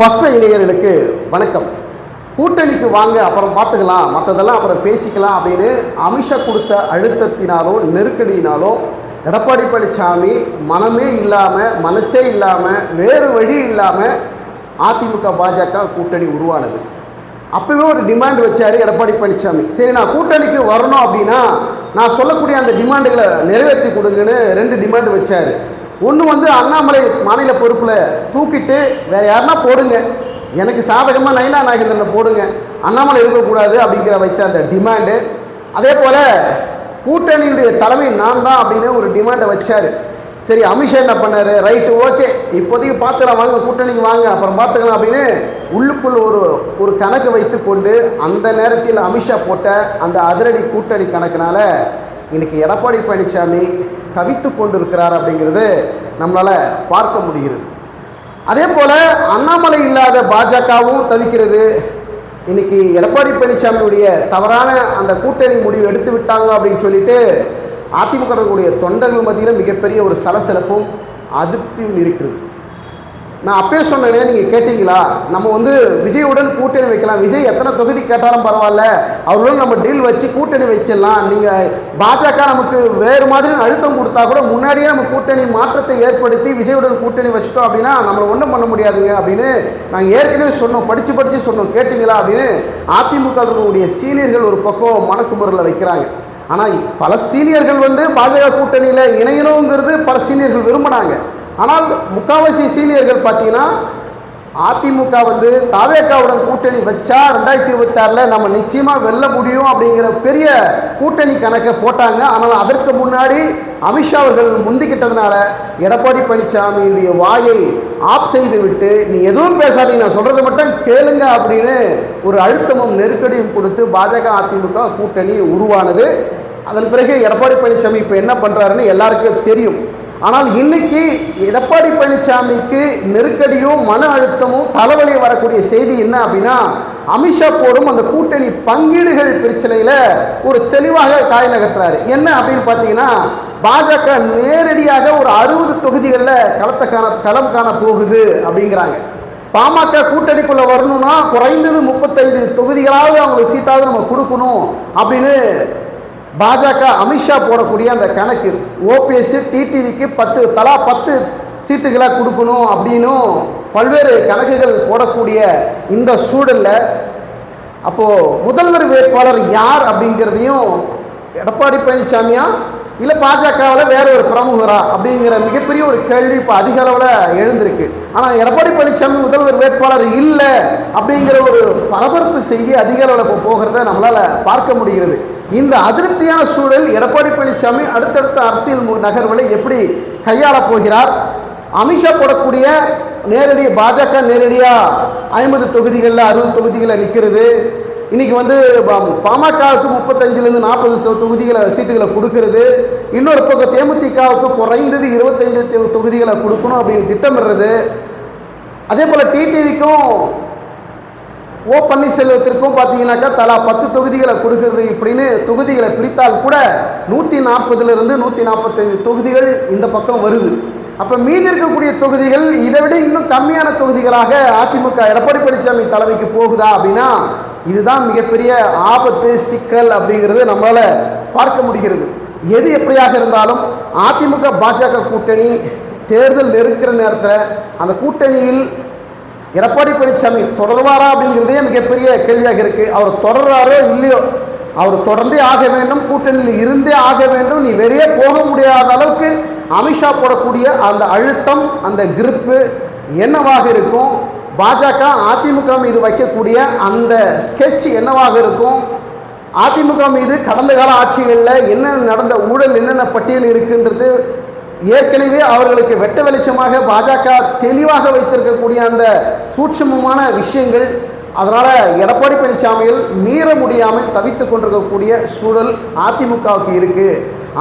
First இளைஞர்களுக்கு வணக்கம். கூட்டணிக்கு வாங்க அப்புறம் பார்த்துக்கலாம். மற்றதெல்லாம் அப்புறம் பேசிக்கலாம் அப்படின்னு அமிஷா கொடுத்த அழுத்தத்தினாலும் நெருக்கடியினாலும் எடப்பாடி பழனிசாமி மனமே இல்லாமல் மனசே இல்லாமல் வேறு வழி இல்லாமல் அதிமுக பாஜக கூட்டணி உருவானது. அப்பவே ஒரு டிமாண்ட் வச்சார் எடப்பாடி பழனிசாமி. சரி நான் கூட்டணிக்கு வரணும் அப்படின்னா நான் சொல்லக்கூடிய அந்த டிமாண்டுகளை நிறைவேற்றி கொடுங்கன்னு ரெண்டு டிமாண்ட் வச்சார். ஒன்று வந்து அண்ணாமலை மாநில பொறுப்பில் தூக்கிட்டு வேறு யாருன்னா போடுங்க. எனக்கு சாதகமாக நயனா நாகேந்திரனை போடுங்க. அண்ணாமலை இருக்கக்கூடாது அப்படிங்கிற வைத்த அந்த டிமாண்டு அதே போல் கூட்டணியுடைய தலைமை நான் தான் அப்படின்னு ஒரு டிமாண்டை வச்சார். சரி அமித்ஷா என்ன பண்ணார்? ரைட்டு ஓகே இப்போதைக்கு பார்த்துக்கலாம் வாங்க கூட்டணிக்கு வாங்க அப்புறம் பார்த்துக்கலாம் அப்படின்னு உள்ளுக்குள் ஒரு ஒரு கணக்கு வைத்து கொண்டு அந்த நேரத்தில் அமித்ஷா போட்ட அந்த அதிரடி கூட்டணி கணக்கினால இன்றைக்கி எடப்பாடி பழனிசாமி தவித்து கொண்டிருக்கிறார் அப்படிங்கிறது நம்மளால் பார்க்க முடிகிறது. அதே போல் அண்ணாமலை இல்லாத பாஜகவும் தவிக்கிறது. இன்னைக்கு எடப்பாடி பழனிசாமியுடைய தவறான அந்த கூட்டணி முடிவு எடுத்து விட்டாங்க அப்படின்னு சொல்லிட்டு அதிமுகவுடைய தொண்டர்கள் மத்தியில் மிகப்பெரிய ஒரு சலசலப்பும் அதிருப்தியும் இருக்கிறது. நான் அப்பயே சொன்னேனே நீங்கள் கேட்டிங்களா? நம்ம வந்து விஜயுடன் கூட்டணி வைக்கலாம். விஜய் எத்தனை தொகுதி கேட்டாலும் பரவாயில்ல. அவருடன் நம்ம டீல் வச்சு கூட்டணி வச்சிடலாம். நீங்கள் பாஜக நமக்கு வேறு மாதிரி அழுத்தம் கொடுத்தா கூட முன்னாடியே நம்ம கூட்டணி மாற்றத்தை ஏற்படுத்தி விஜயுடன் கூட்டணி வச்சிட்டோம் அப்படின்னா நம்மளை ஒன்றும் பண்ண முடியாதுங்க அப்படின்னு நாங்கள் ஏற்கனவே சொன்னோம். படித்து படித்து சொன்னோம். கேட்டிங்களா அப்படின்னு அதிமுக சீனியர்கள் ஒரு பக்கம் மனக்குமுறையில் வைக்கிறாங்க. ஆனால் பல சீனியர்கள் வந்து பாஜக கூட்டணியில் இணையணுங்கிறது பல சீனியர்கள் விரும்பினாங்க. ஆனால் முக்காவாசி சீனியர்கள் பார்த்தீங்கன்னா அதிமுக வந்து தாவேக்காவுடன் கூட்டணி வச்சா ரெண்டாயிரத்தி இருபத்தாறில் நம்ம நிச்சயமாக வெல்ல முடியும் அப்படிங்கிற பெரிய கூட்டணி கணக்கை போட்டாங்க. ஆனால் அதற்கு முன்னாடி அமித்ஷா அவர்கள் முந்திக்கிட்டதுனால எடப்பாடி பழனிசாமியுடைய வாயை ஆஃப் செய்து விட்டு நீ எதுவும் பேசாதீங்க நான் சொல்கிறத மட்டும் கேளுங்க அப்படின்னு ஒரு அழுத்தமும் நெருக்கடியும் கொடுத்து பாஜக அதிமுக கூட்டணி உருவானது. அதன் பிறகு எடப்பாடி பழனிசாமி இப்போ என்ன பண்ணுறாருன்னு எல்லாருக்கும் தெரியும். ஆனால் இன்னைக்கு எடப்பாடி பழனிசாமிக்கு நெருக்கடியும் மன அழுத்தமும் தலைவலியும் வரக்கூடிய செய்தி என்ன அப்படின்னா அமித்ஷா போடும் அந்த கூட்டணி பங்கீடுகள் பிரச்சனையில் ஒரு தெளிவாக காய் நகர்த்துறாரு. என்ன அப்படின்னு பார்த்தீங்கன்னா பாஜக நேரடியாக ஒரு அறுபது தொகுதிகளில் களத்தை காண களம் காண போகுது அப்படிங்கிறாங்க. பாமக கூட்டணிக்குள்ள வரணும்னா குறைந்தது முப்பத்தைந்து தொகுதிகளாவது அவங்களுக்கு சீட்டாவது நம்ம கொடுக்கணும் அப்படின்னு பாஜக அமித்ஷா போடக்கூடிய அந்த கணக்கு ஓபிஎஸ் டிடிவிக்கு பத்து தலா பத்து சீட்டுகளாக கொடுக்கணும் அப்படின்னும் பல்வேறு கணக்குகள் போடக்கூடிய இந்த சூழலில் அப்போது முதல்வர் வேட்பாளர் யார் அப்படிங்கிறதையும் எடப்பாடி பழனிசாமியா இல்லை பாஜகவில் வேற ஒரு பிரமுகரா அப்படிங்கிற மிகப்பெரிய ஒரு கேள்வி இப்போ அதிக அளவில் எழுந்திருக்கு. ஆனால் எடப்பாடி பழனிசாமி முதல்வர் வேட்பாளர் இல்லை அப்படிங்கிற ஒரு பரபரப்பு செய்தி அதிக அளவில் இப்போ போகிறத நம்மளால் பார்க்க முடிகிறது. இந்த அதிருப்தியான சூழல் எடப்பாடி பழனிசாமி அடுத்தடுத்த அரசியல் மு- நகர்வுகளை எப்படி கையாளப் போகிறார்? அமித்ஷா போடக்கூடிய நேரடி பாஜக நேரடியாக ஐம்பது தொகுதிகளில் அறுபது தொகுதிகளில் நிற்கிறது இன்னைக்கு வந்து பாமகவுக்கு முப்பத்தஞ்சிலேருந்து நாற்பது தொகுதிகளை சீட்டுகளை கொடுக்கறது. இன்னொரு பக்கம் தேமுதிகவுக்கு குறைந்தது இருபத்தைந்து தொகுதிகளை கொடுக்கணும் அப்படின்னு திட்டமிடுறது. அதே போல் டிடிவிக்கும் ஓ பன்னீர்செல்வத்திற்கும் பார்த்தீங்கன்னாக்கா தலா பத்து தொகுதிகளை கொடுக்கறது இப்படின்னு தொகுதிகளை பிரித்தால் கூட நூற்றி நாற்பதுலேருந்து நூற்றி நாற்பத்தைந்து தொகுதிகள் இந்த பக்கம் வருது. அப்போ மீதி இருக்கக்கூடிய தொகுதிகள் இதை விட இன்னும் கம்மியான தொகுதிகளாக அதிமுக எடப்பாடி பழனிசாமி தலைமைக்கு போகுதா அப்படின்னா இதுதான் மிகப்பெரிய ஆபத்து சிக்கல் அப்படிங்கிறது நம்மளால் பார்க்க முடிகிறது. எது எப்படியாக இருந்தாலும் அதிமுக பாஜக கூட்டணி தேர்தல் நெருக்கிற நேரத்தில் அந்த கூட்டணியில் எடப்பாடி பழனிசாமி தொடர்வாரா அப்படிங்கிறதே மிகப்பெரிய கேள்வியாக இருக்குது அவர் தொடர்றாரோ இல்லையோ அவர் தொடர்ந்தே ஆக வேண்டும் கூட்டணியில் இருந்தே ஆக வேண்டும். நீ வெளியே போக முடியாத அளவுக்கு அமித்ஷா போடக்கூடிய அந்த அழுத்தம் அந்த கிரிப்பு என்னவாக இருக்கும்? பாஜக அதிமுக மீது வைக்கக்கூடிய அந்த ஸ்கெட்ச் என்னவாக இருக்கும்? அதிமுக மீது கடந்த கால ஆட்சிகளில் என்னென்ன நடந்த ஊழல் என்னென்ன பட்டியல் இருக்குன்றது? ஏற்கனவே அவர்களுக்கு வெட்ட வெளிச்சமாக பாஜக தெளிவாக வைத்திருக்கக்கூடிய அந்த சூட்சமமான விஷயங்கள் அதனால் எடப்பாடி பழனிசாமியில் மீற முடியாமல் தவித்து கொண்டிருக்கக்கூடிய சூழல் அதிமுகவுக்கு இருக்குது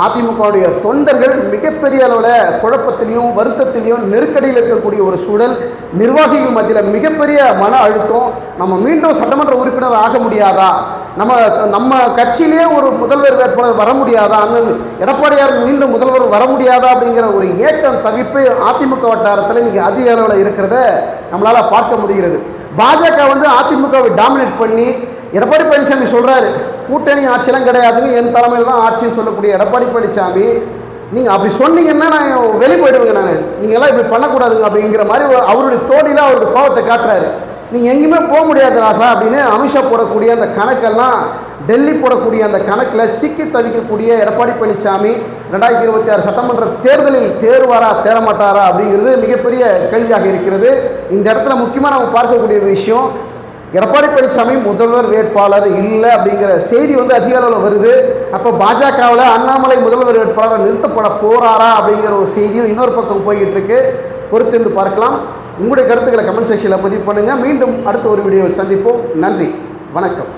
அதிமுகவுடைய தொண்டர்கள் மிகப்பெரிய அளவில் குழப்பத்திலையும் வருத்தத்திலையும் நெருக்கடியில் இருக்கக்கூடிய ஒரு சூழல். நிர்வாகிகள் மத்தியில் மிகப்பெரிய மன அழுத்தம். நம்ம மீண்டும் சட்டமன்ற உறுப்பினர் ஆக முடியாதா? நம்ம நம்ம கட்சியிலே ஒரு முதல்வர் வேட்பாளர் வர முடியாதா? அண்ணன் எடப்பாடியார் மீண்டும் முதல்வர் வர முடியாதா? அப்படிங்கிற ஒரு ஏக்கம் தவிப்பு அதிமுக வட்டாரத்தில் இன்றைக்கி அதிக அளவில் இருக்கிறத நம்மளால் பார்க்க முடிகிறது. பாஜக வந்து அதிமுகவை டாமினேட் பண்ணி எடப்பாடி பழனிசாமி சொல்கிறாரு கூட்டணி ஆட்சியெல்லாம் கிடையாதுன்னு என் தலைமையில் தான் ஆட்சின்னு சொல்லக்கூடிய எடப்பாடி பழனிசாமி நீங்கள் அப்படி சொன்னீங்கன்னா நான் வெளியே போயிடுவேங்க நான். நீங்கள்லாம் இப்படி பண்ணக்கூடாதுங்க அப்படிங்கிற மாதிரி அவருடைய தோடியில் அவருடைய கோபத்தை காட்டுறாரு. நீங்கள் எங்கேயுமே போக முடியாது ராசா அப்படின்னு அமித்ஷா போடக்கூடிய அந்த கணக்கெல்லாம் டெல்லி போடக்கூடிய அந்த கணக்கில் சிக்கி தவிக்கக்கூடிய எடப்பாடி பழனிசாமி ரெண்டாயிரத்தி இருபத்தி ஆறு சட்டமன்ற தேர்தலில் தேர்வாரா தேரமாட்டாரா அப்படிங்கிறது மிகப்பெரிய கேள்வியாக இருக்கிறது. இந்த இடத்துல முக்கியமாக நம்ம பார்க்கக்கூடிய விஷயம் எடப்பாடி பழனிசாமி முதல்வர் வேட்பாளர் இல்லை அப்படிங்கிற செய்தி வந்து அதிக அளவில் வருது. அப்போ பாஜகவில் அண்ணாமலை முதல்வர் வேட்பாளர் நிறுத்தப்பட போகிறாரா அப்படிங்கிற ஒரு செய்தியும் இன்னொரு பக்கம் போய்கிட்டு இருக்கு. பொறுத்திருந்து பார்க்கலாம். உங்களுடைய கருத்துக்களை கமெண்ட் செக்ஷனில் பதிவு பண்ணுங்கள் மீண்டும் அடுத்த ஒரு வீடியோவில் சந்திப்போம். நன்றி. வணக்கம்.